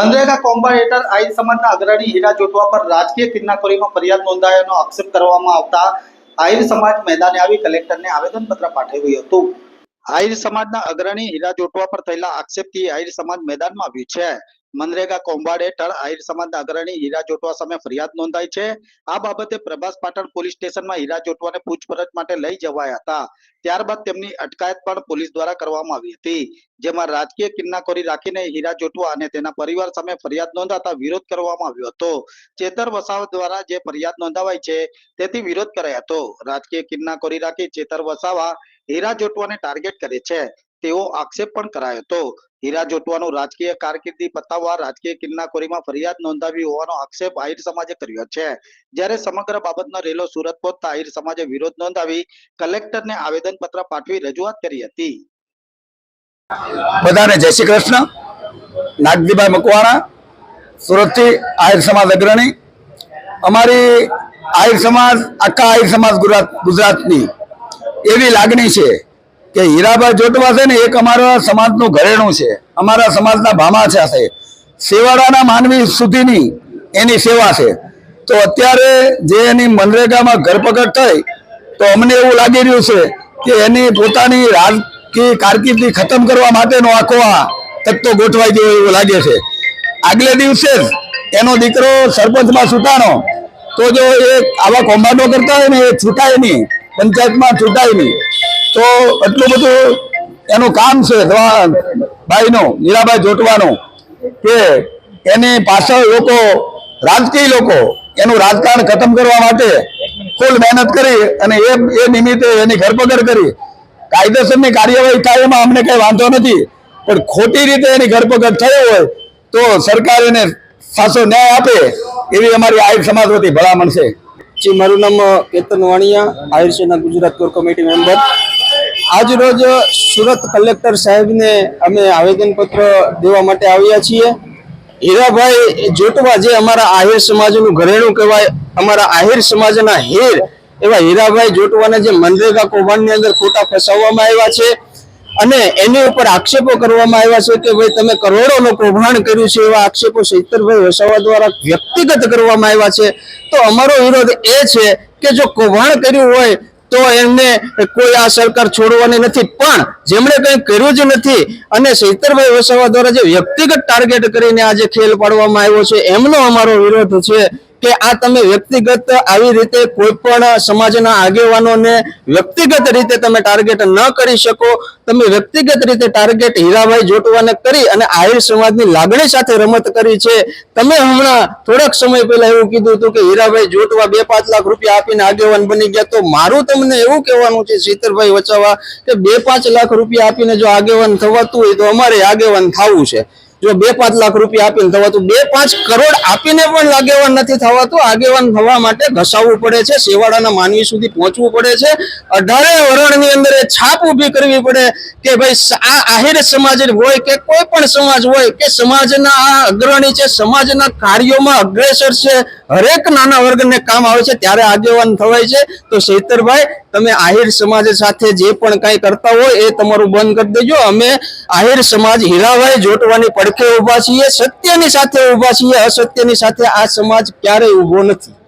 મનરેગા કોમ્બા હેઠળ આહિર સમાજના અગ્રણી હીરા જોટવા પર રાજકીય કિડનાખોરીમાં ફરિયાદ નોંધાયાનો આક્ષેપ કરવામાં આવતા આહિર સમાજ મેદાને આવી કલેક્ટરને આવેદનપત્ર પાઠવ્યું હતું. આહિર સમાજના અગ્રણી હીરા જોટવા પર થયેલા આક્ષેપથી આહિર સમાજ મેદાનમાં આવ્યું છે મનરેગા કોમ્બાડ હેઠળ આહિર સમાજના અગ્રણી હીરા જોટવા સામે ફરિયાદ નોંધાઈ છે. આ બાબતે પ્રભાસ પાટણ પોલીસ સ્ટેશનમાં હીરા જોટવાને પૂછપરછ માટે લઈ જવાયા હતા. ત્યારબાદ તેમની અટકાયત પણ પોલીસ દ્વારા કરવામાં આવી હતી. જેમાં રાજકીય કિન્નાખોરી રાખીને હીરા જોટવા અને તેના પરિવાર સામે ફરિયાદ નોંધાતા વિરોધ કરવામાં આવ્યો હતો. ચેતર વસાવા દ્વારા જે ફરિયાદ નોંધાવાઈ છે, તેથી વિરોધ કરાયો હતો. રાજકીય કિન્નાખોરી રાખી ચેતર વસાવા હીરા જોટવાને ટાર્ગેટ કરે છે. તેવો આક્ષેપ પણ કરાયો હતો. હીરા જોટવાનું રાજકીય કારકિર્દી બતાવવા રાજકીય કિન્નાખોરીમાં ફરિયાદ નોંધાવી હોવાનો આક્ષેપ આહિર સમાજે કર્યો છે. જ્યારે સમગ્ર બાબતનો રેલો સુરત પહોંચતા આહિર સમાજે વિરોધ નોંધાવી કલેક્ટરને આવેદનપત્ર પાઠવી રજૂઆત કરી હતી. બધાને જય શ્રી કૃષ્ણ. નાગજીભાઈ મકવાણા, સુરતથી આહિર સમાજ અગ્રણી. અમારી આહિર સમાજ, આખા આહિર સમાજ ગુજરાત ગુજરાતની એવી લાગણી છે કે હીરાભાઈ જોટવા છે ને, એક અમારા સમાજનું ઘરેણું છે. અમારા સમાજના ભામા છે સેવાડાના માનવી સુધીની એની સેવા છે. તો અત્યારે જે એની મનરેગામાં ધરપકડ થઈ, તો અમને એવું લાગી રહ્યું છે કે એની પોતાની રાજકીય કારકિર્દી ખતમ કરવા માટેનો આખો આ તકતો ગોઠવાઈ ગયો એવું લાગે છે. આગલે દિવસે જ એનો દીકરો સરપંચમાં છૂટાણો તો જો એ આવા કોમ્બાટો કરતા હોય ને, એ છૂટાય નહીં. પંચાયતમાં નહીં. તો એટલું બધું એનું કામ છે ભાઈનો મીરાભાઈ જોટવાનું, કે એની પાછળ લોકો, રાજકીય લોકો, એનું રાજકારણ ખતમ કરવા માટે ફૂલ મહેનત કરી અને એ એ નિમિત્તે એની ધરપકડ કરી. કાયદેસરની કાર્યવાહી થાય એમાં અમને કંઈ વાંધો નથી, પણ ખોટી રીતે એની ધરપકડ થઈ હોય તો સરકાર એને સાચો ન્યાય આપે એવી અમારી આહિર સમાજ વતી ભલામણ છે. જી, મારું નામ Ketan Vaniya Ahir Gujarat core committee member. આજ રોજ સુરત કલેક્ટર સાહેબને અમે આવેદનપત્ર દેવા માટે આવ્યા છીએ. હીરાભાઈ જોટવા જે અમારા આહિર સમાજનું ઘરેણું કહેવાય, અમારા આહિર સમાજના હેર એવા હીરાભાઈ જોટવાને જે મનરેગા કૌભાંડની અંદર ખોટા ફસાવવામાં આવ્યા છે. અને એની ઉપર આક્ષેપો કરવામાં આવ્યા છે કે ભાઈ તમે કરોડોનું કૌભાંડ કર્યું છે એવા આક્ષેપો શૈતરભાઈ વસાવા દ્વારા વ્યક્તિગત કરવામાં આવ્યા છે. તો અમારો વિરોધ એ છે કે જો કૌભાંડ કર્યું હોય તો એમને કોઈ આ સરકાર છોડવાની નથી. પણ જેમણે કંઈ કર્યું જ નથી અને શૈતરભાઈ વસાવા દ્વારા જે વ્યક્તિગત ટાર્ગેટ કરીને આજે ખેલ પાડવામાં આવ્યો છે, એમનો અમારો વિરોધ છે. કે આ તમે વ્યક્તિગત આવી રીતે કોઈ પણ સમાજના આગેવાનોને વ્યક્તિગત રીતે તમે ટાર્ગેટ ન કરી શકો, તમે વ્યક્તિગત રીતે ટાર્ગેટ હીરાભાઈ જોટવાને કરી અને આહિર સમાજની લાગણી સાથે રમત કરી છે. તમે હમણાં થોડાક સમય પહેલા એવું કીધું હતું કે હીરાભાઈ જોટવા બે પાંચ લાખ રૂપિયા આપીને આગેવાન બની ગયા, તો મારું તમને એવું કહેવાનું છે શીતરભાઈ વચાવા કે બે પાંચ લાખ રૂપિયા આપીને જો આગેવાન થવાતું હોય તો અમારે આગેવાન થવું છે. જો બે પાંચ લાખ રૂપિયા આપીને થવાતું બે પાંચ કરોડ આપીને પણ આગેવાન નથી થવાતું. આગેવાન થવા માટે ઘસાવવું પડે છે, સેવાડાના માનવી સુધી પહોંચવું પડે છે. અઢારે વરણની અંદર એ છાપ ઊભી કરવી પડે કે ભાઈ આ આહિર સમાજ હોય કે કોઈ પણ સમાજ હોય કે સમાજના આ અગ્રણી છે, સમાજના કાર્યોમાં અગ્રેસર છે હરેક નાના વર્ગને કામ આવે છે, ત્યારે આગેવાન થવાય છે. તો શેતરભાઈ, તમે આહિર સમાજ સાથે જે પણ કાંઈ કરતા હોય એ તમારું બંધ કરી દેજો. અમે આહિર સમાજ હીરાભાઈ જોટવાની પડખે ઊભા છીએ. સત્યની સાથે ઊભા છીએ. અસત્યની સાથે આ સમાજ ક્યારેય ઊભો નથી.